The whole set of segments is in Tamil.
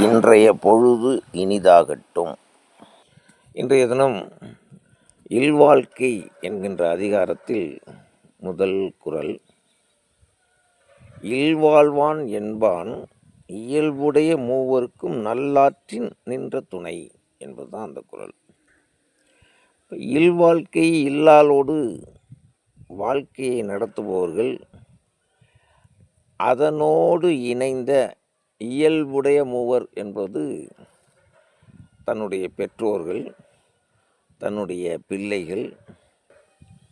இன்றைய பொழுது இனிதாகட்டும். இன்றைய தினம் இல்வாழ்க்கை என்கின்ற அதிகாரத்தில் முதல் குறள் இல்வாழ்வான் என்பான் இயல்புடைய மூவருக்கும் நல்லாற்றின் நின்ற துணை என்பதுதான் அந்த குறள் இல்வாழ்க்கை இல்லாலோடு வாழ்க்கையை நடத்துபவர்கள் அதனோடு இணைந்த இயல்புடைய மூவர் என்பது தன்னுடைய பெற்றோர்கள் தன்னுடைய பிள்ளைகள்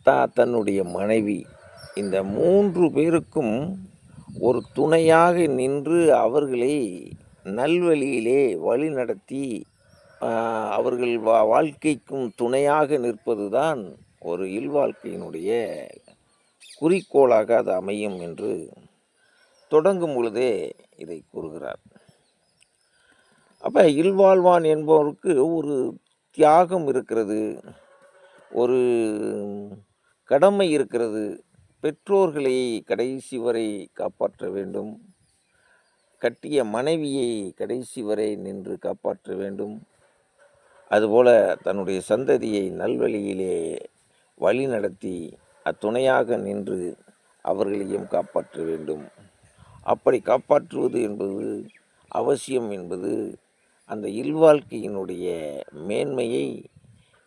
தா தன்னுடைய மனைவி. இந்த மூன்று பேருக்கும் ஒரு துணையாக நின்று அவர்களை நல்வழியிலே வழி நடத்தி அவர்கள் வா வாழ்க்கைக்கும் துணையாக நிற்பதுதான் ஒரு இல்வாழ்க்கையினுடைய குறிக்கோளாக அது அமையும் என்று தொடங்கும் பொழுதே இதை கூறுகிறார். அப்போ இல்வாழ்வான் என்பவருக்கு ஒரு தியாகம் இருக்கிறது ஒரு கடமை இருக்கிறது. பெற்றோர்களை கடைசி வரை காப்பாற்ற வேண்டும். கட்டிய மனைவியை கடைசி வரை நின்று காப்பாற்ற வேண்டும். அதுபோல தன்னுடைய சந்ததியை நல்வழியிலே வழி நடத்தி அத்துணையாக நின்று அவர்களையும் காப்பாற்ற வேண்டும். அப்படி காப்பாற்றுவது என்பது அவசியம் என்பது அந்த இல்வாழ்க்கையினுடைய மேன்மையை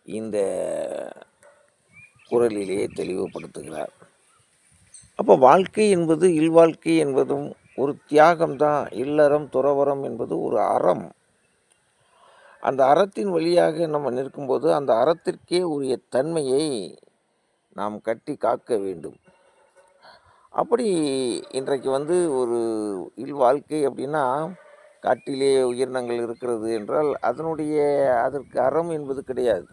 இந்த குரலிலே தெளிவுபடுத்துகிறார். அப்போ வாழ்க்கை என்பது இல்வாழ்க்கை என்பதும் ஒரு தியாகம்தான். இல்லறம் துறவரம் என்பது ஒரு அறம். அந்த அறத்தின் வழியாக நம்ம நிற்கும்போது அந்த அறத்திற்கே உரிய தன்மையை நாம் கட்டி காக்க வேண்டும். அப்படி இன்றைக்கு வந்து ஒரு இல்வாழ்க்கை அப்படின்னா காட்டிலே உயிரினங்கள் இருக்கிறது என்றால் அதனுடைய அதற்கு அறம் என்பது கிடையாது.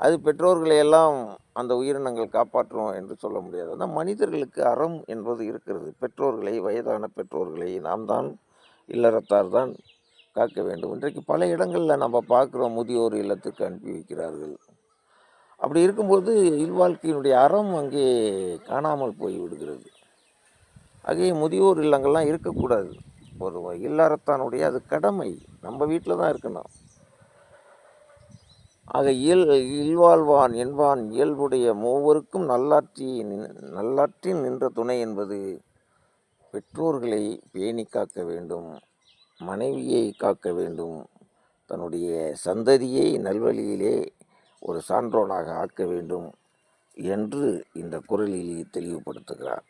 அது பெற்றோர்களை எல்லாம் அந்த உயிரினங்கள் காப்பாற்றும் என்று சொல்ல முடியாது. ஆனால் மனிதர்களுக்கு அறம் என்பது இருக்கிறது. பெற்றோர்களை வயதான பெற்றோர்களை நாம் தான் இல்லறத்தார் தான் காக்க வேண்டும். இன்றைக்கு பல இடங்களில் நம்ம பார்க்குறோம் முதியோர் இல்லத்துக்கு அனுப்பி வைக்கிறார்கள். அப்படி இருக்கும்போது இல்வாழ்க்கையினுடைய அறம் அங்கே காணாமல் போய் விடுகிறது ஆகவே முதியோர் இல்லங்கள்லாம் இருக்கக்கூடாது. ஒரு இல்லறத்தானுடைய அது கடமை. நம்ம வீட்டில் தான் இருக்கணும். ஆக இயல் இல்வாழ்வான் என்பான் இயல்புடைய மூவருக்கும் நல்லாற்றி நின்- நின்ற துணை என்பது பெற்றோர்களை பேணி காக்க வேண்டும் மனைவியை காக்க வேண்டும் தன்னுடைய சந்ததியை நல்வழியிலே ஒரு சான்றோனாக ஆக்க வேண்டும் என்று இந்த குரலிலே தெளிவுபடுத்துகிறார்.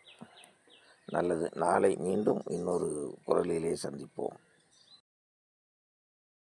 நல்லது. நாளை மீண்டும் இன்னொரு குரலிலே சந்திப்போம்.